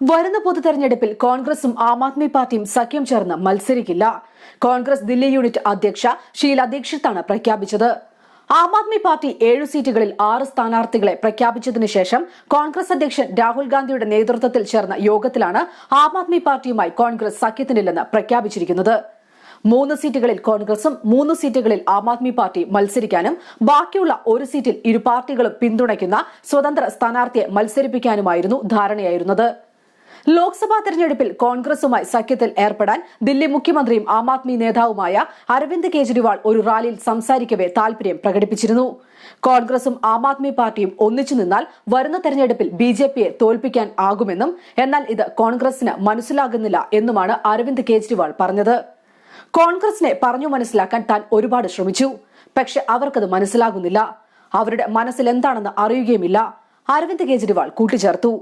വരുന്ന പൊതു തെരഞ്ഞെടുപ്പിൽ കോൺഗ്രസും ആം ആദ്മി പാർട്ടിയും സഖ്യം ചേർന്ന് മത്സരിക്കില്ല. കോൺഗ്രസ് ദില്ലി യൂണിറ്റ് അധ്യക്ഷ ഷീല ദീക്ഷിതാണ് പ്രഖ്യാപിച്ചത്. ആം ആദ്മി പാർട്ടി ഏഴ് സീറ്റുകളിൽ ആറ് സ്ഥാനാർത്ഥികളെ പ്രഖ്യാപിച്ചതിനു ശേഷം കോൺഗ്രസ് അധ്യക്ഷൻ രാഹുൽ ഗാന്ധിയുടെ നേതൃത്വത്തിൽ ചേർന്ന യോഗത്തിലാണ് ആം ആദ്മി പാർട്ടിയുമായി കോൺഗ്രസ് സഖ്യത്തിനില്ലെന്ന് പ്രഖ്യാപിച്ചിരിക്കുന്നത്. മൂന്ന് സീറ്റുകളിൽ കോൺഗ്രസും മൂന്ന് സീറ്റുകളിൽ ആം ആദ്മി പാർട്ടി മത്സരിക്കാനും ബാക്കിയുള്ള ഒരു സീറ്റിൽ ഇരു പാർട്ടികളും പിന്തുണയ്ക്കുന്ന സ്വതന്ത്ര സ്ഥാനാർത്ഥിയെ മത്സരിപ്പിക്കാനുമായിരുന്നു ധാരണയായിരുന്നത്. ലോക്സഭാ തെരഞ്ഞെടുപ്പിൽ കോൺഗ്രസുമായി സഖ്യത്തിൽ ഏർപ്പെടാൻ ദില്ലി മുഖ്യമന്ത്രിയും ആം ആദ്മി നേതാവുമായ അരവിന്ദ് കെജ്രിവാൾ ഒരു റാലിയിൽ സംസാരിക്കവെ താൽപര്യം പ്രകടിപ്പിച്ചിരുന്നു. കോൺഗ്രസും ആം ആദ്മി പാർട്ടിയും ഒന്നിച്ചു നിന്നാൽ വരുന്ന തെരഞ്ഞെടുപ്പിൽ ബി ജെ പിയെ തോൽപ്പിക്കാൻ ആകുമെന്നും എന്നാൽ ഇത് കോൺഗ്രസിന് മനസ്സിലാകുന്നില്ല എന്നുമാണ് അരവിന്ദ് കെജ്രിവാൾ പറഞ്ഞത്. കോൺഗ്രസിനെ പറഞ്ഞു മനസ്സിലാക്കാൻ താൻ ഒരുപാട് ശ്രമിച്ചു. പക്ഷെ അവർക്കത് മനസ്സിലാകുന്നില്ല. അവരുടെ മനസ്സിൽ എന്താണെന്ന് അറിയുകയുമില്ല. അരവിന്ദ് കെജ്രിവാൾ കൂട്ടിച്ചേർത്തു.